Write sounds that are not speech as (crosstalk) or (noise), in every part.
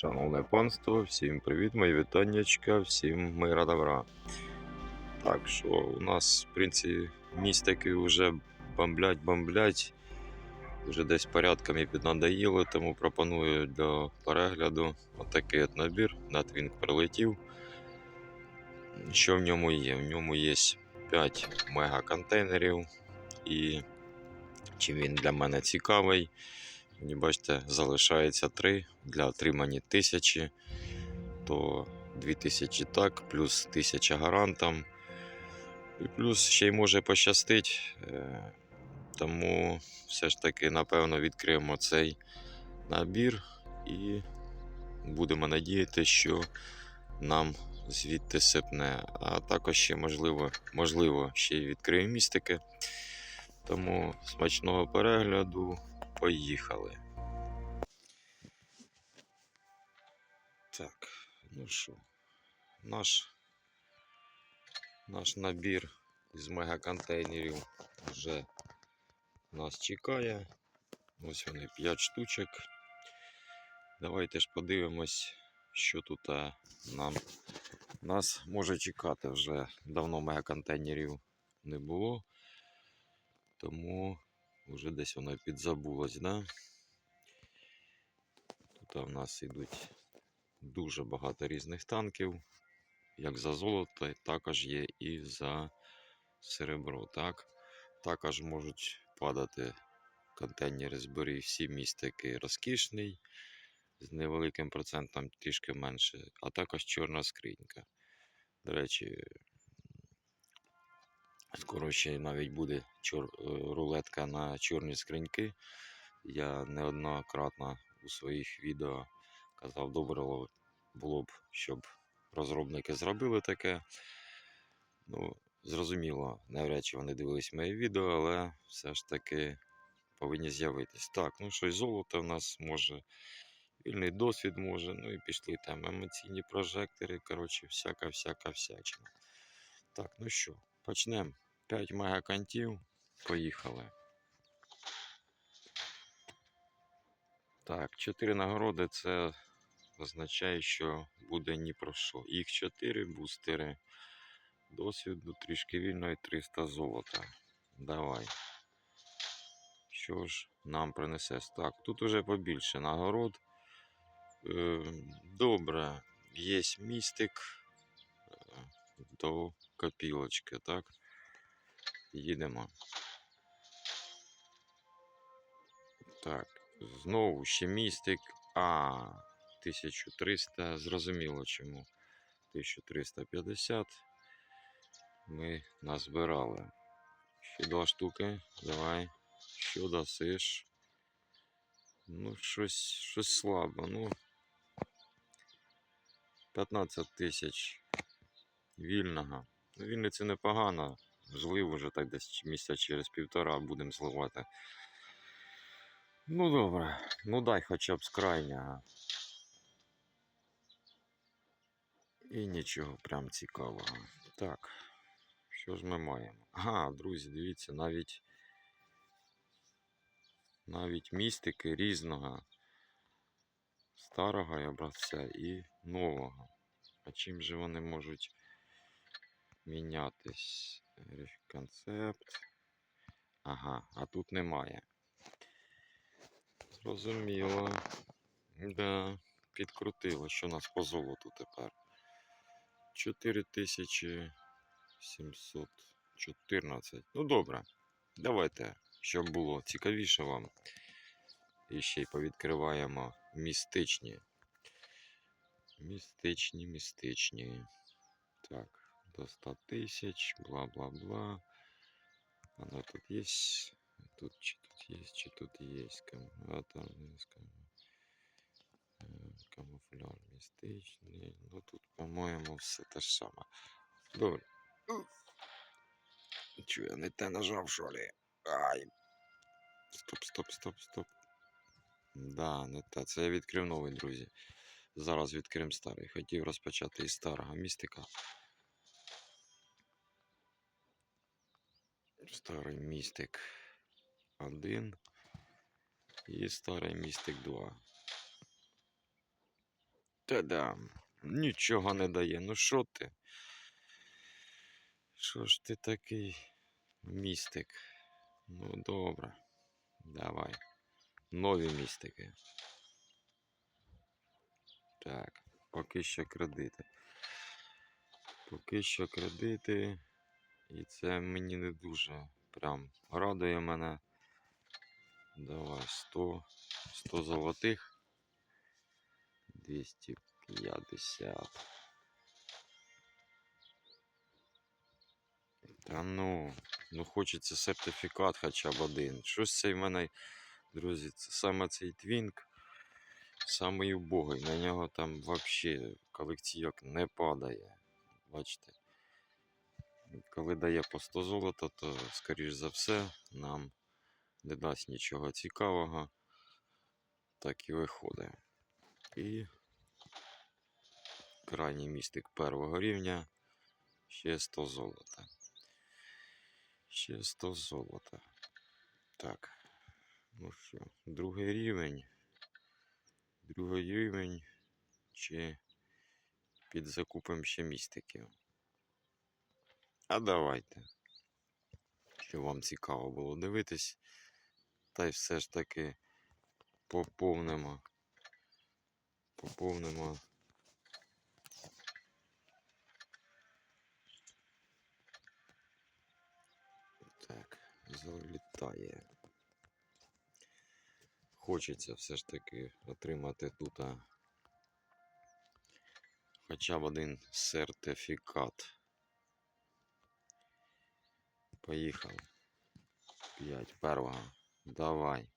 Шановне панство, всім привіт, мої вітаннячка, всім мира добра. Так що у нас, в принципі, містики вже бомблять, бомблять. Вже десь порядками піднадоїли, тому пропоную для перегляду отакий от набір. Натвінг прилетів. Що в ньому є? В ньому є 5 мегаконтейнерів. І чим він для мене цікавий, Мені бачите, залишається 3 для отримання 1000, то 2000 так, плюс 1000 гарантам. І плюс ще й може пощастить. Е, Тому все ж таки, напевно, відкриємо цей набір і будемо надіяти, що нам звідти сипне. А також ще можливо, можливо ще й відкриємо містики. Тому смачного перегляду. Поїхали. Так, ну що, наш, наш набір з мегаконтейнерів вже нас чекає. Ось вони 5 штучок. Давайте ж подивимось, що тут нам нас може чекати вже. Давно мегаконтейнерів не було. Тому вже десь воно підзабулось, да? Тут в нас йдуть дуже багато різних танків. Як за золото, також є і за серебро. Так? Також можуть падати контейнери зборів всі містики розкішний, з невеликим процентом трішки менше, а також чорна скринька. До речі, Скоро ще навіть буде е, рулетка на чорні скриньки. Я неоднократно у своїх відео казав, добре було б, щоб розробники зробили таке. Ну, зрозуміло, навряд чи вони дивились моє відео, але все ж таки повинні з'явитись. Так, ну щось золото в нас може, вільний досвід може, ну і пішли там емоційні прожектори. Коротше, всяка, всяка всячина. Так, ну що, почнемо. 5 мегакантів. Поїхали. Так, 4 нагороди це означає, що буде ні про що. Їх 4 бустери. Досвіду трішки вільно і 300 золота. Давай. Що ж нам принесе? Так, тут уже побільше нагород. Е, Добре, є містик е, до копілочки, так? Їдемо. Так, знову ще містик. А, 1300. Зрозуміло чому. 1350. Ми назбирали. Ще два штуки. Давай. Що досиш? Ну, щось, щось слабо. Ну. 15 тисяч вільного. Це непогано. Злив уже так десь місяця через півтора будемо зливати. Ну добре, ну дай хоча б з крайнього. І нічого прям цікавого. Так, що ж ми маємо? Ага, друзі, дивіться, навіть навіть містики різного старого образця і нового. А чим же вони можуть мінятись? Концепт. Ага, а тут немає. Зрозуміло. Да, підкрутило, що у нас по золоту тепер. 4714. Ну добре. Давайте, щоб було цікавіше вам. І ще й повідкриваємо містичні. Містичні, містичні. Так до 100 тысяч, бла-бла-бла. Оно тут есть, тут чи тут есть, чи тут есть. А там камуфляж містичний. Ну тут, по-моєму, все те ж саме. Добре. Чу, я не те нажав, що ли? Ай. Стоп, стоп, стоп, стоп. Да, не те. Це я відкрив новий, друзі. Зараз відкриємо старий. Хотів розпочати із старого містика. Старий містик 1 і старий містик 2. Та-да. Нічого не дає. Ну що ти? Що ж ти такий містик? Ну добре. Давай. Нові містики. Так, поки що кредити. Поки що кредити. І це мені не дуже прям радує мене. Давай 100, 100 золотих. 250. Та ну, ну хочеться сертифікат хоча б один. Щось цей в мене, друзі, це саме цей твінк, самий убогий. На нього там взагалі колекційок не падає. Бачите? Коли дає по 100 золота, то, скоріш за все, нам не дасть нічого цікавого. Так і виходить. І крайній містик першого рівня. Ще 100 золота. Ще 100 золота. Так. Ну що, другий рівень. Другий рівень. Чи підзакупимо ще містиків. А давайте. Щоб вам цікаво було дивитись. Та й все ж таки поповнимо. Поповнимо. Так, залітає. Хочеться все ж таки отримати тут хоча б один сертифікат. Поїхав. П'ять первого. Давай.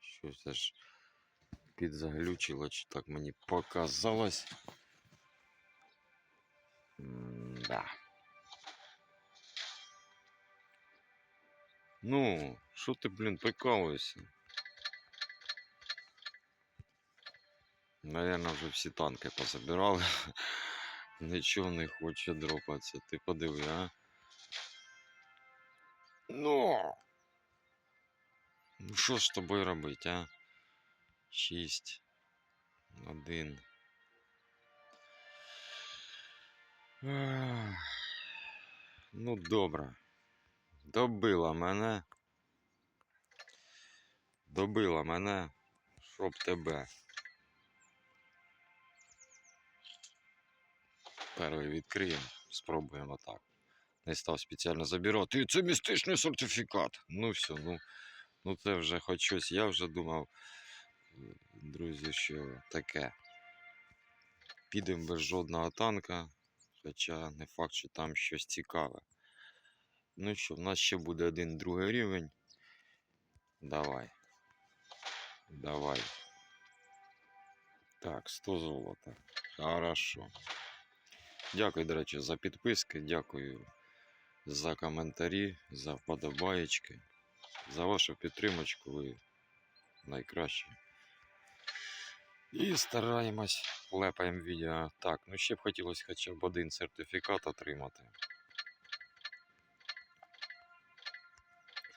Щось це ж підзаглючило, чи так мені показалось. Да. Ну, що ти, блін, прикалуєшся? Наверно, вже всі танки позабирали. (laughs) Нічого не хоче дропатися. Ти подиви, а? Ну. Ну що з тобою робити, а? Шість. Один. Ну, добре. Добила мене. Добила мене, щоб тебе. Перший відкриємо, спробуємо так. Не став спеціально забирати. І Це містичний сертифікат. Ну все, ну, ну це вже хоч щось. Я вже думав, друзі, що таке. Підемо без жодного танка, хоча не факт, що там щось цікаве. Ну що, в нас ще буде один другий рівень. Давай. Давай. Так, 100 золота. Хорошо. Дякую, до речі, за підписки. Дякую за коментарі, за вподобаєчки, за вашу підтримочку. Ви найкращі. І стараємось, лепаємо відео. Так, ну ще б хотілося хоча б один сертифікат отримати.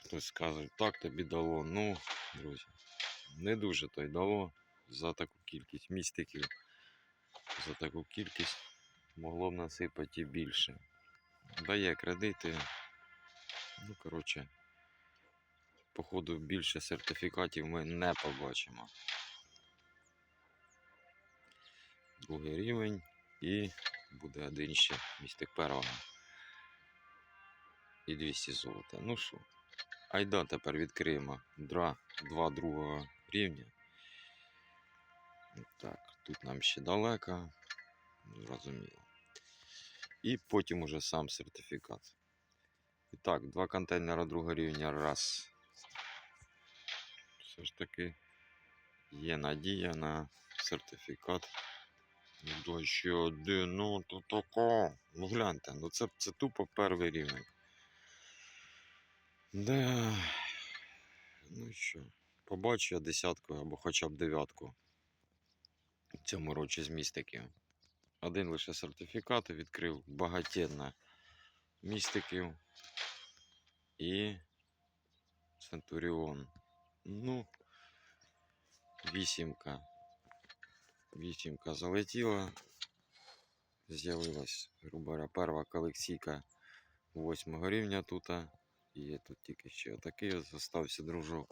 Хтось скаже, так тобі дало. Ну, друзі, не дуже то й дало за таку кількість містиків, за таку кількість могло б насипати і більше. Дає кредити. Ну, коротше, походу, більше сертифікатів ми не побачимо. Другий рівень і буде один ще містик першого. І 200 золота. Ну що, айда тепер відкриємо два, два другого рівня. Так, тут нам ще далеко. Зрозуміло. І потім уже сам сертифікат. І так, два контейнера другого рівня. Раз. Все ж таки є надія на сертифікат. Ну, да ще один, ну то тако. Ну гляньте, ну це, це тупо перший рівень. Да. Ну що, побачу я десятку або хоча б дев'ятку в цьому році з містиків. Один лише сертифікат відкрив багатєнна містиків і Центуріон. Ну, вісімка. Вісімка залетіла. З'явилась, грубо говоря, перша колекційка восьмого рівня тут. І тут тільки ще отакий залишився дружок.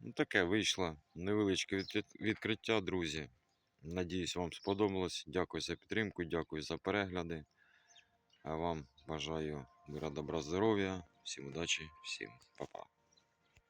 Ну, таке вийшло. Невеличке відкриття, друзі. Надіюсь, вам сподобалось. Дякую за підтримку, дякую за перегляди. А вам бажаю добра, здоров'я, всім удачі, всім па-па.